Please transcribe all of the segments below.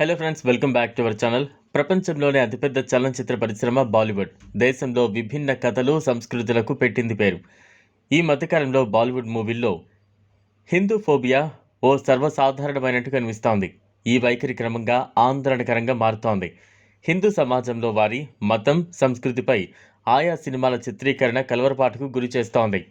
Hello friends welcome back to our channel ప్రపంచంలోనే అతిపెద్ద చలనచిత్ర పరిశ్రమ బాలీవుడ్. దేశంలో విభిన్న కథలు సంస్కృతులకు పెట్టింది పేరు. ఈ మధ్యకాలంలో బాలీవుడ్ మూవీల్లో హిందూ ఫోబియా ఓ సర్వసాధారణమైనట్టు కనిపిస్తోంది. ఈ వైఖరి క్రమంగా ఆందోళనకరంగా మారుతోంది. హిందూ సమాజంలో వారి మతం సంస్కృతిపై ఆయా సినిమాల చిత్రీకరణ కలవరపాటుకు గురి చేస్తోంది.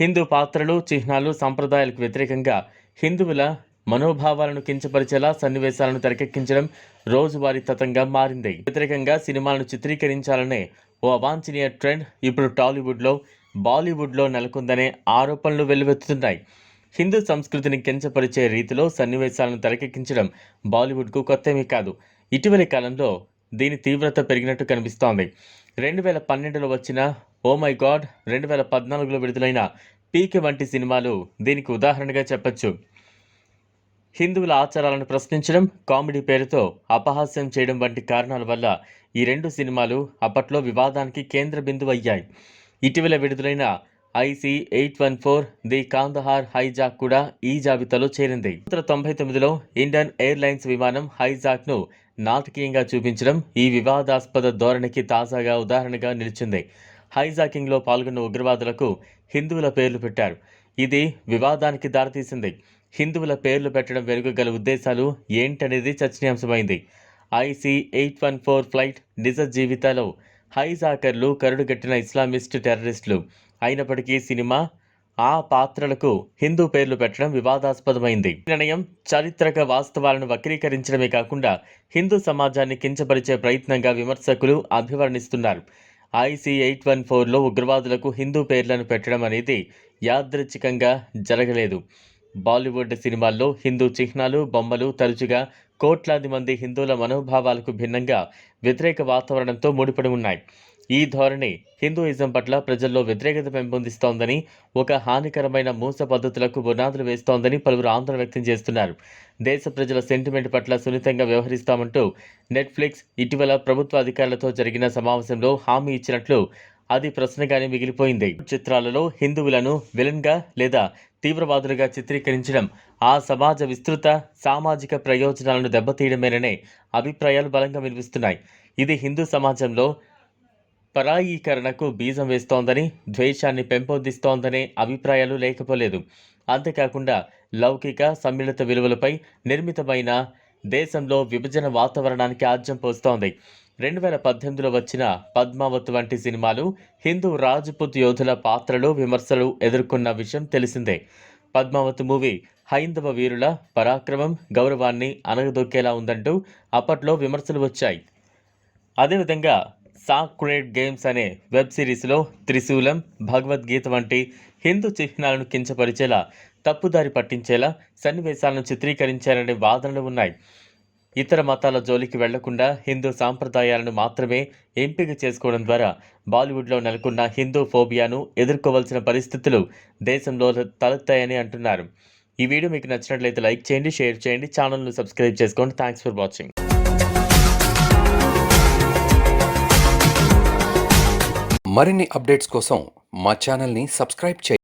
హిందూ పాత్రలు చిహ్నాలు సంప్రదాయాలకు వ్యతిరేకంగా హిందువుల మనోభావాలను కించపరిచేలా సన్నివేశాలను తెరకెక్కించడం రోజువారీ తతంగా మారింది. వ్యతిరేకంగా సినిమాలను చిత్రీకరించాలనే ఓ అవాంఛనీయ ట్రెండ్ ఇప్పుడు టాలీవుడ్లో బాలీవుడ్లో నెలకొందనే ఆరోపణలు వెల్లువెత్తుతున్నాయి. హిందూ సంస్కృతిని కించపరిచే రీతిలో సన్నివేశాలను తెరకెక్కించడం బాలీవుడ్కు కొత్తమీ కాదు. ఇటీవలి కాలంలో దీని తీవ్రత పెరిగినట్టు కనిపిస్తోంది. రెండు వేల పన్నెండులో వచ్చిన ఓ మై గాడ్ రెండు వేల పద్నాలుగులో విడుదలైన పీకే వంటి సినిమాలు దీనికి ఉదాహరణగా చెప్పొచ్చు. హిందువుల ఆచారాలను ప్రశ్నించడం కామెడీ పేరుతో అపహాస్యం చేయడం వంటి కారణాల వల్ల ఈ రెండు సినిమాలు అప్పట్లో వివాదానికి కేంద్ర బిందువు అయ్యాయి ఇటీవల విడుదలైన IC eight one four the Kandahar hijack కూడా ఈ జాబితాలో చేరింది. పంతొమ్మిది తొంభై తొమ్మిదిలో ఇండియన్ ఎయిర్లైన్స్ విమానం హైజాక్ను నాటకీయంగా చూపించడం ఈ వివాదాస్పద ధోరణికి తాజాగా ఉదాహరణగా నిలిచింది. హైజాకింగ్లో పాల్గొన్న ఉగ్రవాదులకు హిందువుల పేర్లు పెట్టారు. ఇది వివాదానికి దారితీసింది. హిందువుల పేర్లు పెట్టడం వెనుక గల ఉద్దేశాలు ఏంటనేది చర్చనీయాంశమైంది. IC eight one four flight నిజ జీవితాలో హైజాకర్లు కరుడుగట్టిన ఇస్లామిస్ట్ టెర్రరిస్టులు. అయినప్పటికీ సినిమా ఆ పాత్రలకు హిందూ పేర్లు పెట్టడం వివాదాస్పదమైంది. నిర్ణయం చారిత్రక వాస్తవాలను వక్రీకరించడమే కాకుండా హిందూ సమాజాన్ని కించపరిచే ప్రయత్నంగా విమర్శకులు అభివర్ణిస్తున్నారు. ఐసీ ఎయిట్ వన్ ఫోర్లో ఉగ్రవాదులకు హిందూ పేర్లను పెట్టడం అనేది యాదృచ్ఛికంగా జరగలేదు. బాలీవుడ్ సినిమాల్లో హిందూ చిహ్నాలు బొమ్మలు తరచుగా కోట్లాది మంది హిందువుల మనోభావాలకు భిన్నంగా వ్యతిరేక వాతావరణంతో ముడిపడి ఉన్నాయి. ఈ ధోరణి హిందూయిజం పట్ల ప్రజల్లో వ్యతిరేకత పెంపొందిస్తోందని ఒక హానికరమైన మూస పద్ధతులకు పునాదులు వేస్తోందని పలువురు ఆందోళన వ్యక్తం చేస్తున్నారు. దేశ ప్రజల సెంటిమెంట్ పట్ల సున్నితంగా వ్యవహరిస్తామంటూ నెట్ఫ్లిక్స్ ఇటీవల ప్రభుత్వ అధికారులతో జరిగిన సమావేశంలో హామీ ఇచ్చినట్లు అది ప్రశ్నగానే మిగిలిపోయింది. చిత్రాలలో హిందువులను విలన్గా లేదా తీవ్రవాదులుగా చిత్రీకరించడం ఆ సమాజ విస్తృత సామాజిక ప్రయోజనాలను దెబ్బతీయడమేననే అభిప్రాయాలు బలంగా వినిపిస్తున్నాయి. ఇది హిందూ సమాజంలో పరాయీకరణకు బీజం వేస్తోందని ద్వేషాన్ని పెంపొందిస్తోందనే అభిప్రాయాలు లేకపోలేదు. అంతేకాకుండా లౌకిక సమ్మిళిత విలువలపై నిర్మితమైన దేశంలో విభజన వాతావరణానికి ఆజ్యం పోస్తోంది. రెండు వేల పద్దెనిమిదిలో వచ్చిన పద్మావత్ వంటి సినిమాలు హిందూ రాజ్పుత్ యోధుల పాత్రలు విమర్శలు ఎదుర్కొన్న విషయం తెలిసిందే. పద్మావత్ మూవీ హైందవ వీరుల పరాక్రమం గౌరవాన్ని అనగదొక్కేలా ఉందంటూ అప్పట్లో విమర్శలు వచ్చాయి. అదేవిధంగా సాక్రెడ్ గేమ్స్ అనే వెబ్ సిరీస్లో త్రిశూలం భగవద్గీత వంటి హిందూ చిహ్నాలను కించపరిచేలా తప్పుదారి పట్టించేలా సన్నివేశాలను చిత్రీకరించారనే వాదనలు ఉన్నాయి. ఇతర మతాల జోలికి వెళ్ళకుండా హిందూ సాంప్రదాయాలను మాత్రమే ఎంపిక చేసుకోవడం ద్వారా బాలీవుడ్లో నెలకొన్న హిందూ ఫోబియాను ఎదుర్కోవాల్సిన పరిస్థితులు దేశంలో తలెత్తాయని అంటున్నారు. ఈ వీడియో మీకు నచ్చినట్లయితే లైక్ చేయండి షేర్ చేయండి ఛానల్ను సబ్స్క్రైబ్ చేసుకోండి. థ్యాంక్స్ ఫర్ వాచింగ్ మరిన్ని అప్డేట్స్ కోసం మా ఛానల్ని సబ్స్క్రైబ్ చేయండి.